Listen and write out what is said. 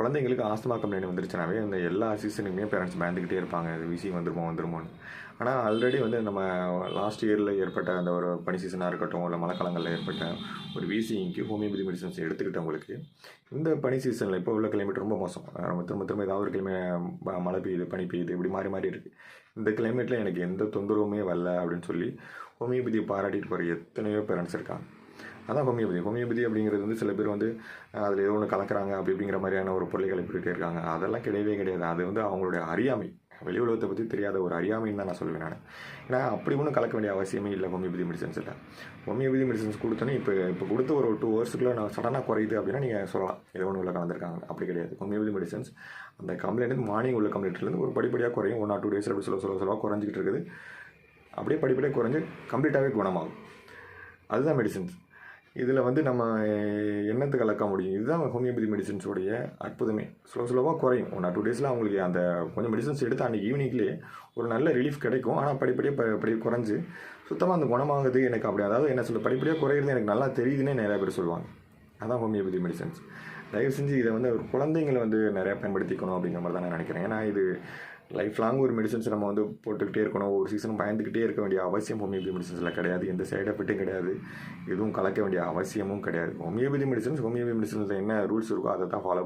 குழந்தைங்களுக்கு asthma complaint வந்துருச்சுனாவே இந்த எல்லா சீசனுக்குமே பேரண்ட்ஸ் பயந்துக்கிட்டே இருப்பாங்க. இது விசி வந்துருமோ வந்துருமோன்னு. ஆனால் ஆல்ரெடி வந்து நம்ம லாஸ்ட் இயரில் ஏற்பட்ட அந்த ஒரு பனி சீசனாக இருக்கட்டும் இல்லை மழைக்காலங்களில் ஏற்பட்ட ஒரு விசிக்கு ஹோமியோபதி மெடிசன்ஸ் எடுத்துக்கிட்டவங்களுக்கு இந்த பனி சீசனில் இப்போ உள்ள கிளைமேட் ரொம்ப மோசம். நம்ம திரும்ப திரும்ப ஏதாவது ஒரு கிளைமே மழை பெய்யுது பனி பெய்யுது இப்படி மாறி மாறி இருக்குது இந்த கிளைமேட்டில் எனக்கு எந்த தொந்தரவுமே வரல அப்படின்னு சொல்லி ஹோமியோபதியை பாராட்டிட்டு போகிற எத்தனையோ பேரண்ட்ஸ் இருக்காங்க. அதான் ஹோமியோபதி ஹோமியோபதி அப்படிங்கிறது வந்து சில பேர் வந்து அதில் ஏதோ ஒன்று கலக்குறாங்க அப்படி அப்படிங்கிற மாதிரியான ஒரு பொருளை கிளப்பிட்டு இருக்காங்க. அதெல்லாம் கிடையவே கிடையாது. அது வந்து அவங்களுடைய அறியாமை. வெளி உலகத்தை பற்றி தெரியாத ஒரு அறியாமைன்னு தான் நான் சொல்லுவேன் நான். ஏன்னா அப்படி ஒன்றும் கலக்க வேண்டிய அவசியமே இல்லை ஹோமியோபதி மெடிசன்ஸில் ஹோமியோபதி மெடிசன்ஸ் கொடுத்தோன்னே இப்போ இப்போ கொடுத்த ஒரு டூ ஹவர்ஸுக்குள்ள நான் சடனாக குறையுது அப்படின்னா நீங்கள் சொல்லலாம். ஏதோ ஒன்று உள்ள கலந்துருக்காங்க. அப்படி கிடையாது. ஹோமியோபதி மெடிசன்ஸ் அந்த கம்ப்ளைண்ட் மார்னிங் உள்ள கம்ப்ளைண்ட்லேருந்து ஒரு படிப்படியாக குறையும். ஒன் ஆர் டூ டேஸ் அப்படி சொல்ல சொல்ல சொல்ல குறைஞ்சிக்கிட்டு இருக்குது. அப்படியே படிப்படியாக குறைஞ்சி கம்ப்ளீட்டாகவே குணமாகும். அதுதான் மெடிசன்ஸ் இதில் வந்து நம்ம அஹ், கலக்க முடியும். இதுதான் ஹோமியோபதி மெடிசன்ஸோடைய அற்புதமே. ஸ்லோ ஸ்லோவாக குறையும். ஒன் ஆர் டூ டேஸில் அவங்களுக்கு அந்த கொஞ்சம் மெடிசன்ஸ் எடுத்து அன்றைக்கி ஈவினிங்லேயே ஒரு நல்ல ரிலீஃப் கிடைக்கும். ஆனால் படிப்படியாக ப- அப்படியே சுத்தமாக அந்த குணமாகுது எனக்கு அப்படி. அதாவது என்ன சொல்ல படிப்படியாக குறையிறது எனக்கு நல்லா தெரியுதுன்னே நிறைய பேர் சொல்லுவாங்க. அதான் ஹோமியோபதி மெடிசன்ஸ் தயவு செஞ்சு இதை வந்து ஒரு குழந்தைங்களை வந்து நிறையா பயன்படுத்திக்கணும் அப்படிங்கிற மாதிரி தான் நான் நினைக்கிறேன். ஏன்னா இது லைஃப் லாங் ஒரு மெடிசன்ஸ் நம்ம வந்து போட்டுக்கிட்டே இருக்கணும். ஒரு சீசன் பயந்துக்கிட்டே இருக்க வேண்டிய அவசியம் ஹோமியோபதி மெடிசன்ஸில் கிடையாது. எந்த சைட் எஃபெக்ட்டும் கிடையாது. எதுவும் கலக்க வேண்டிய அவசியமும் கிடையாது. ஹோமியோபதி மெடிசன்ஸ் ஹோமியோபதி மெடிசன்ஸில் என்ன ரூல்ஸ் இருக்கோ அதை தான் ஃபாலோ